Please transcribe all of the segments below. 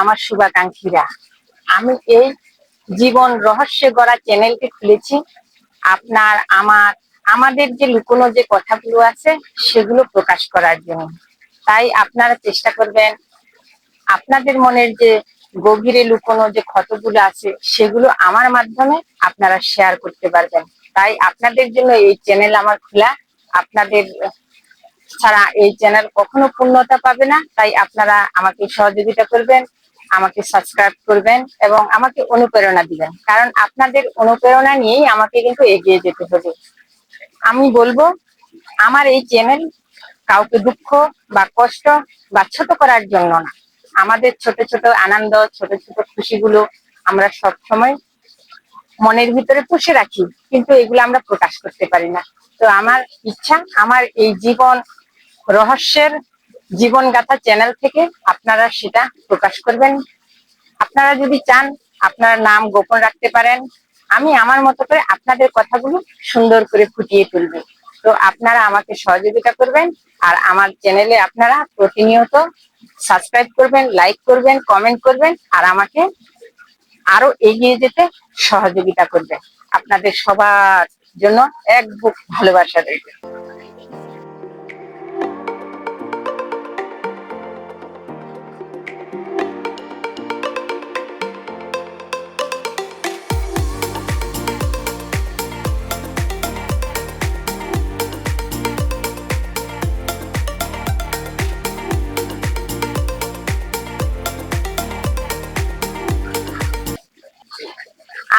আমার শুভাকাঙ্ক্ষীরা। আমি এই জীবন রহস্যে গড়া চ্যানেলটি খুলেছি। আপনার আমার, আমাদের যে লুকোনো যে কথাগুলো আছে, সেগুলো প্রকাশ করার জন্য। তাই আপনারা চেষ্টা করবেন, আপনাদের মনের যে গভীরে লুকোনো যে ক্ষতগুলো আছে, সেগুলো আমার মাধ্যমে আপনারা শেয়ার করতে পারবেন। তাই আপনাদের জন্য এই চ্যানেল আমার খোলা। আপনাদের ছাড়া এই চ্যানেল কখনো পূর্ণতা পাবে না, তাই আপনারা আমাকে সহযোগিতা করবেন, আমাকে সাবস্ক্রাইব করবেন এবং আমাকে অনুপ্রেরণা দিবেন। কারণ আপনাদের অনুপ্রেরণা নিয়েই আমাকে কিন্তু এগিয়ে যেতে হবে। আমি বলব, আমার এই চ্যানেল কাউকে দুঃখ বা কষ্ট বা ছোট করার জন্য না। আমাদের ছোট ছোট আনন্দ, ছোট ছোট খুশিগুলো আমরা সব সময় মনের ভিতরে পুষে রাখি, কিন্তু এগুলো আমরা প্রকাশ করতে পারি না। তো আমার ইচ্ছা, আমার এই জীবন রহস্যের জীবন গাথা চ্যানেল থেকে আপনারা সেটা প্রকাশ করবেন। আপনারা যদি চান, আপনার নাম গোপন রাখতে পারেন। আমি আমার মতো করে আপনাদের কথাগুলো সুন্দর করে ফুটিয়ে তুলবো। তো আপনারা আমাকে সহযোগিতা করবেন আর আমার চ্যানেলে আপনারা প্রতিনিয়ত সাবস্ক্রাইব করবেন, লাইক করবেন, কমেন্ট করবেন আর আমাকে আরও এগিয়ে যেতে সহযোগিতা করবেন। আপনাদের সবার জন্য এক বুক ভালোবাসা রইল।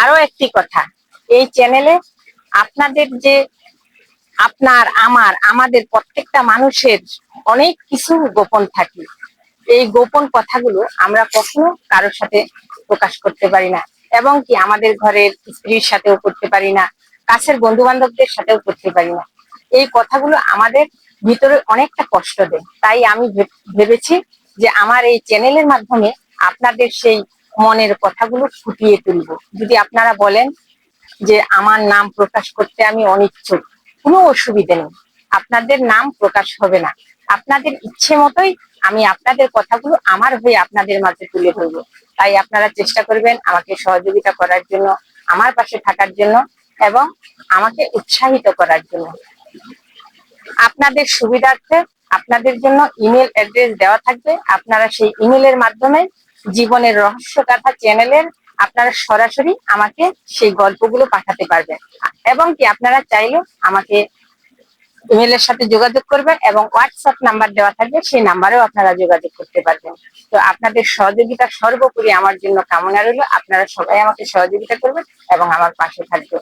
আরও একটি কথা। এই চ্যানেলে আপনাদের যে আপনার, আমার, আমাদের প্রত্যেকটা মানুষের অনেক কিছু গোপন থাকে। এই গোপন কথাগুলো আমরা কখনো কারোর সাথে প্রকাশ করতে পারি না এবং কি আমাদের ঘরের স্ত্রীর সাথেও করতে পারি না, কাছের বন্ধু বান্ধবদের সাথেও করতে পারি না। এই কথাগুলো আমাদের ভিতরে অনেকটা কষ্ট দেয়। তাই আমি ভেবেছি যে আমার এই চ্যানেলের মাধ্যমে আপনাদের সেই মনের কথাগুলো ফুটিয়ে তুলব। যদি আপনারা বলেন যে, আমার নাম প্রকাশ করতে আমি অনিচ্ছুক, কোনো অসুবিধে নেই। আপনাদের নাম প্রকাশ হবে না। আপনাদের ইচ্ছে মতোই আমি আপনাদের কথাগুলো আমার হয়ে আপনাদের মাঝে তুলে ধরবো। তাই আপনারা চেষ্টা করবেন আমাকে সহযোগিতা করার জন্য, আমার পাশে থাকার জন্য এবং আমাকে উৎসাহিত করার জন্য। আপনাদের সুবিধার্থে আপনাদের জন্য ইমেল অ্যাড্রেস দেওয়া থাকবে। আপনারা সেই ইমেলের মাধ্যমে জীবনের রহস্য কথা চ্যানেলের আপনারা সরাসরি আমাকে সেই গল্পগুলো পাঠাতে পারবেন। এবং কি আপনারা চাইলে আমাকে ইমেলের সাথে যোগাযোগ করবেন এবং হোয়াটসঅ্যাপ নাম্বার দেওয়া থাকবে, সেই নাম্বারেও আপনারা যোগাযোগ করতে পারবেন। তো আপনাদের সহযোগিতা সর্বোপরি আমার জন্য কামনা রইল। আপনারা সবাই আমাকে সহযোগিতা করবেন এবং আমার পাশে থাকবেন।